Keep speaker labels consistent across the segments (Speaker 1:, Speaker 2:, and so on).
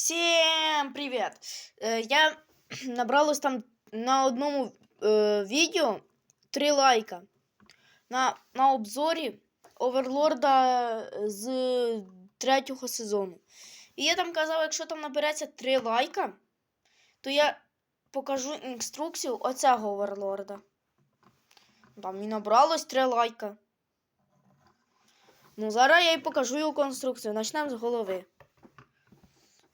Speaker 1: Всем привет! Е, Я набралось там на одному е, відео 3 лайка на, на обзорі Оверлорда з третього сезону. І я там казав, якщо там набереться 3 лайка, то я покажу інструкцію оцього Оверлорда. Там і набралось 3 лайка. Ну, зараз я і покажу його конструкцію. Почнемо з голови.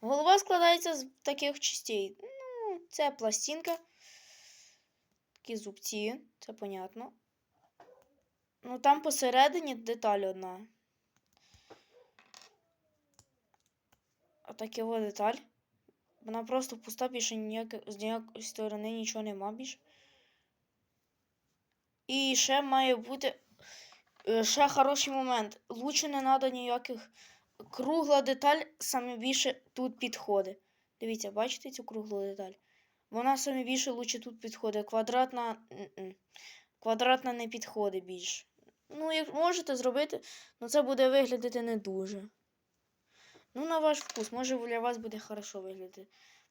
Speaker 1: Голова складається з таких частей. Ну, це пластинка. Такі зубці, це понятно. Ну, там посередині деталь одна. Отаке ось деталь. Вона просто пуста, більше ніяк, з ніякої сторони нічого нема більше. І ще має бути е, ще хороший момент. Лучше не треба ніяких кругла деталь саме більше тут підходить. Дивіться, бачите цю круглу деталь? Вона саме більше лучше тут підходить. Квадратна. Квадратна не підходить більше. Ну, як можете зробити, але це буде виглядати не дуже. Ну, на ваш вкус, може для вас буде хорошо виглядати.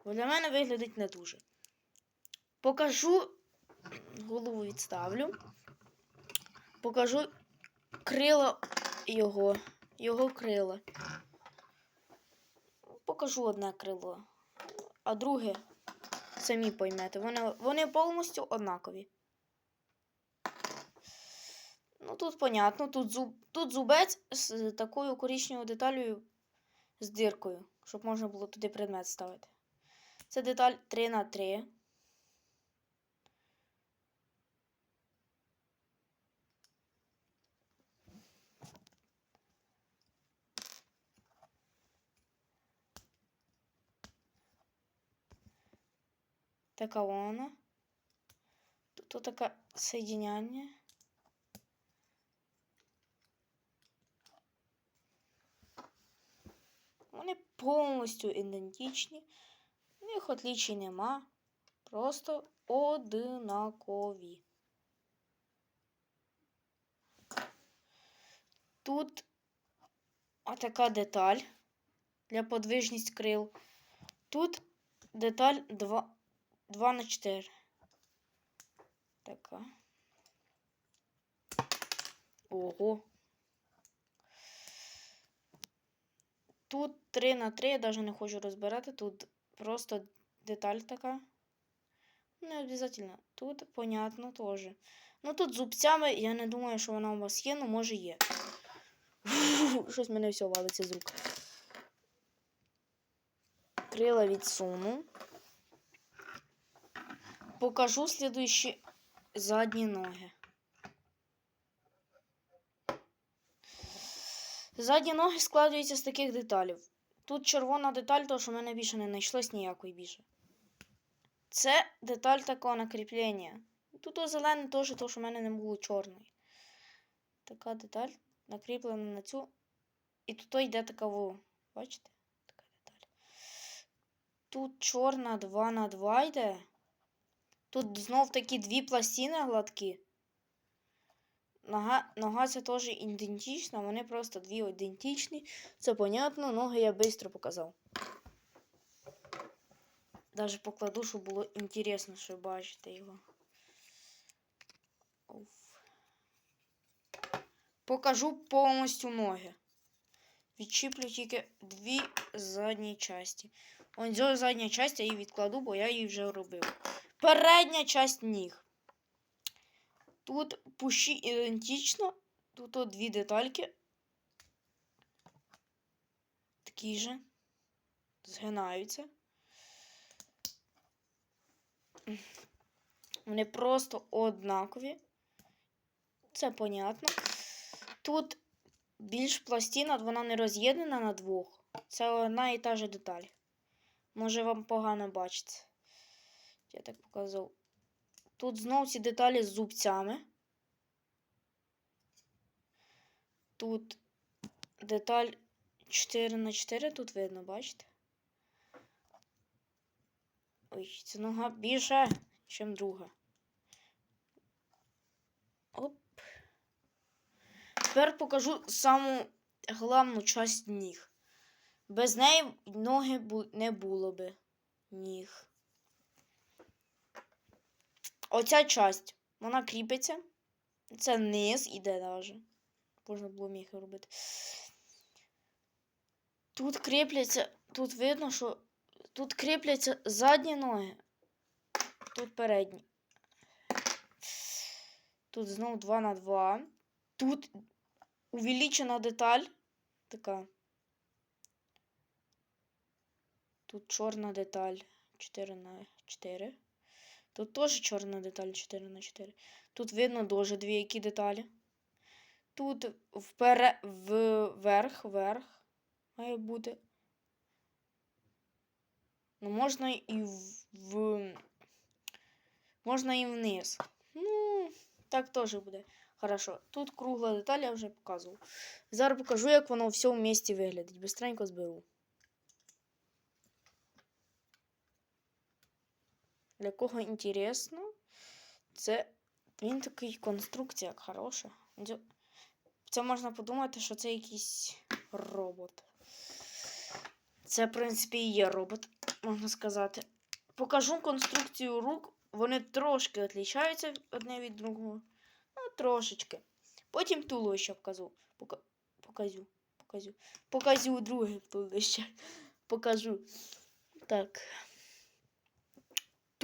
Speaker 1: Бо для мене виглядить не дуже. Покажу, голову відставлю. Покажу крила його його крила. Покажу одне крило, а друге самі поймете. Вони, вони повністю однакові. Ну, тут понятно, тут, зуб, тут зубець з такою коричневою деталью з диркою, щоб можна було туди предмет ставити. Це деталь 3 на 3 Така вона. Тут таке соєдиняння. Вони повністю ідентичні. У них отличій нема. Просто однакові. Тут отака деталь для подвижність крил. Тут деталь 2. 2 на 4. Така. Ого. Тут 3 на 3, я навіть не хочу розбирати. Тут просто деталь така. Не обов'язково. Тут, понятно, теж. Ну тут зубцями, я не думаю, що вона у вас є, ну може є. Щось мене все валиться з рук. Крила відсуну покажу следующие задні ноги. Задні ноги складаються з таких деталів. Тут червона деталь, тому що в мене більше не знайшлось ніякої більше. Це деталь такого накріплення. Тут зелений теж, тому що в мене не було чорної. Така деталь накріплена на цю. І тут йде така во. Бачите? Така деталь. Тут чорна 2 на 2 йде. Тут знов такі дві пластини гладкі. Нога нога це теж ідентична, вони просто дві ідентичні. Це понятно, ноги я швидко показав. Даже покладу, щоб було інтересно, що бачите його. Покажу повністю ноги. Відчіплю тільки дві задні часті. Ось задня часть я її відкладу, бо я її вже робив. Передня часть ніг. Тут пущі ідентично. Тут от дві детальки. Такі же. Згинаються. Вони просто однакові. Це понятно. Тут більш пластина, вона не роз'єднана на двох. Це одна і та же деталь. Може вам погано бачиться. Я так показав. Тут знову ці деталі з зубцями. Тут деталь 4 на 4 тут видно, бачите? Ой, це нога більше, ніж друга. Оп. Тепер покажу саму головну часть ніг. Без неї ноги не було би ніг. Оця часть, вона кріпиться. Це низ іде навіть. Можна було міг робити. Тут кріпляться, тут видно, що тут кріпляться задні ноги. Тут передні. Тут знову 2 на 2. Тут увеличена деталь. Така. Тут чорна деталь 4 на 4. Тут теж чорна деталь 4 на 4. Тут видно дуже дві які деталі. Тут впере, вверх, вверх має бути. Ну, можна і в. Можна і вниз. Ну, так теж буде. Хорошо. Тут кругла деталь, я вже показував. Зараз покажу, як воно все в місті виглядить. Бистренько зберу. Для кого інтересно, це він такий конструкція хороша. Це можна подумати, що це якийсь робот. Це, в принципі, і є робот, можна сказати. Покажу конструкцію рук. Вони трошки відрізняються одне від другого. Ну, трошечки. Потім туловище покажу. Пока... Покажу. Покажу. Покажу друге туловище. Покажу. Так.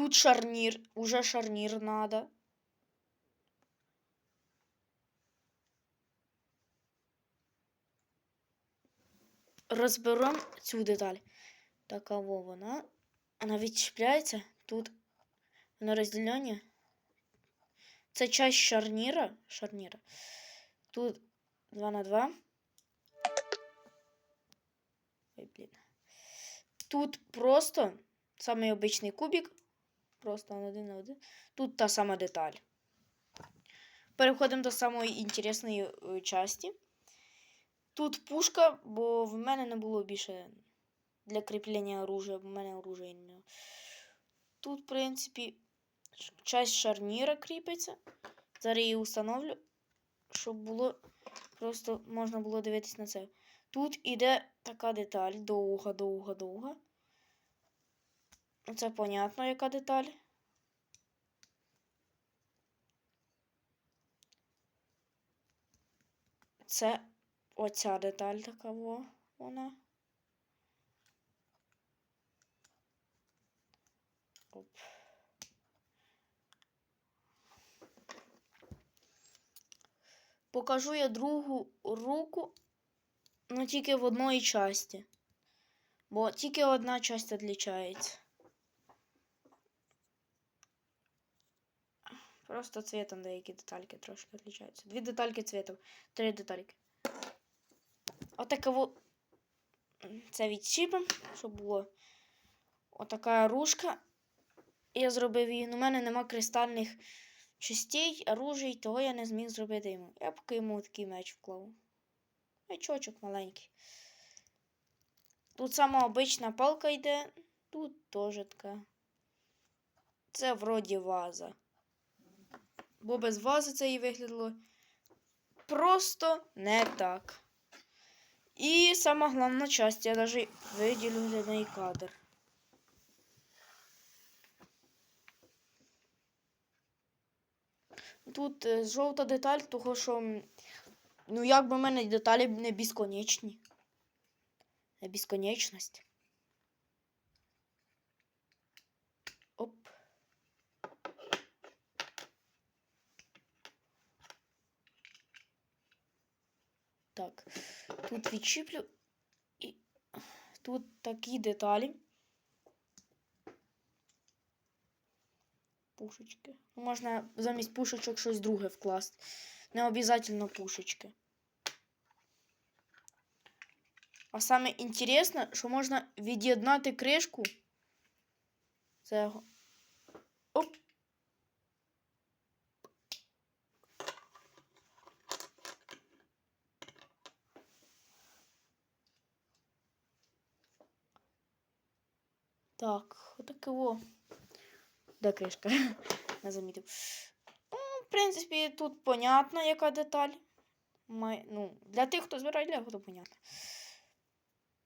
Speaker 1: Тут шарнір. Уже шарнір надо. Розберемо цю деталь. Така во вона. Вона відчіпляється. Тут на розділення. Це часть шарніра. Шарніра. Тут 2 на 2. Ой, блін. Тут просто самий обичний кубик. Просто один на один. Тут та сама деталь. Переходимо до самої інтересної е, часті. Тут пушка, бо в мене не було більше для кріплення оружия, бо в мене оружия не. Тут, в принципі, часть шарніра кріпиться. Зараз її установлю, щоб було просто можна було дивитись на це. Тут іде така деталь довга, довга, довга. Це понятно, яка деталь. Це оця деталь така во, вона. Оп. Покажу я другу руку, ну тільки в одній часті. Бо тільки одна часть відлічається. Просто цветом деякі детальки трошки відлічаються. Дві детальки цветом, три детальки. Отаково це відчіпимо, щоб було отака ружка. Я зробив її. У мене нема кристальних частей, оружій, того я не зміг зробити йому. Я поки йому такий меч вклав. Мечочок маленький. Тут сама обична палка йде, тут теж така. Це вроді ваза. Бо без вази це і виглядало просто не так. І сама головна часть, я навіть виділю для неї кадр. Тут е, жовта деталь, того що, ну, якби в мене деталі не безконечні. Не безконечність. Оп. Так, тут відчіплю і тут такі деталі. Пушечки. Можна замість пушечок щось друге вкласти. Не обов'язково пушечки. А саме інтересне, що можна від'єднати кришку. Це. Оп. Так, отаке во. Де кришка? Не замітив. Ну, в принципі, тут понятно, яка деталь. Май... Ну, для тих, хто збирає Лего, то понятно.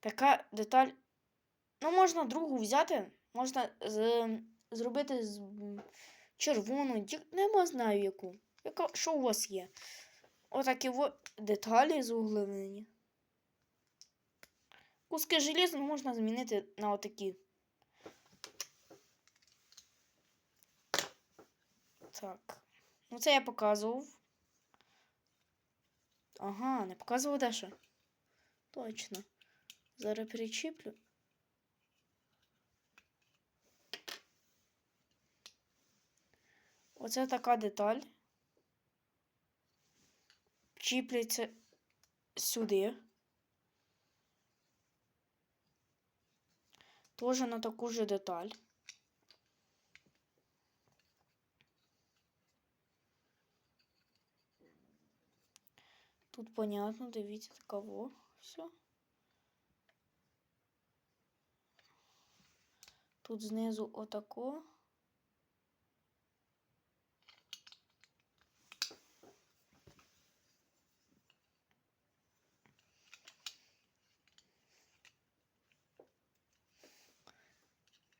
Speaker 1: Така деталь. Ну, можна другу взяти. Можна з, зробити з червону, ді- не знаю яку. Яка, що у вас є? Отакі во деталі зуглевлені. Куски желіза можна змінити на отакі. Так. Ну, це я показував. Ага, не показував дещо. Точно. Зараз перечіплю. Оце така деталь. Чіпляється сюди. Тоже на таку же деталь. Тут понятно, дивіться, такого. Все. Тут знизу отако.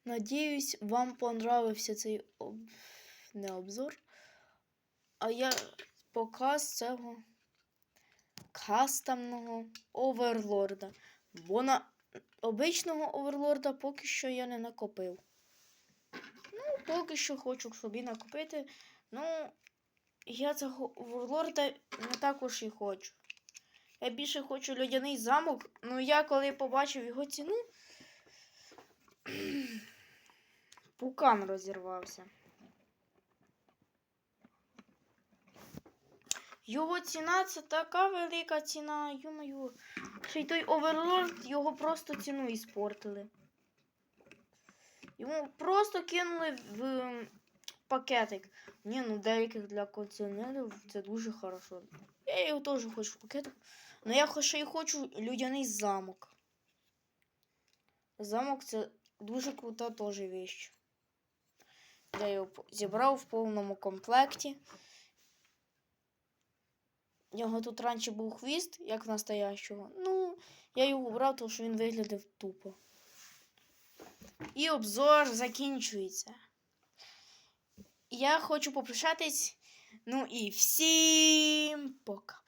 Speaker 1: Надіюсь, вам понравився цей об... не обзор, а я показ цього кастомного оверлорда. Бо на обичного оверлорда поки що я не накопив. Ну, поки що хочу собі накопити. Ну, я цього оверлорда не також і хочу. Я більше хочу льодяний замок. Ну, я коли побачив його ціну. Пукан розірвався. Його ціна це така велика ціна, ю-мою. Ще й той оверлорд його просто ціну іспортили. Йому просто кинули в м, пакетик. Ні, ну деяких для колекціонерів це дуже хорошо. Я його теж хочу в пакетик. Але я ще й хочу людяний замок. Замок це дуже крута теж віч. Я його зібрав в повному комплекті. У нього тут раніше був хвіст, як настоящого. Ну, я його брав, тому що він виглядав тупо. І обзор закінчується. Я хочу попрощатись. Ну і всім пока.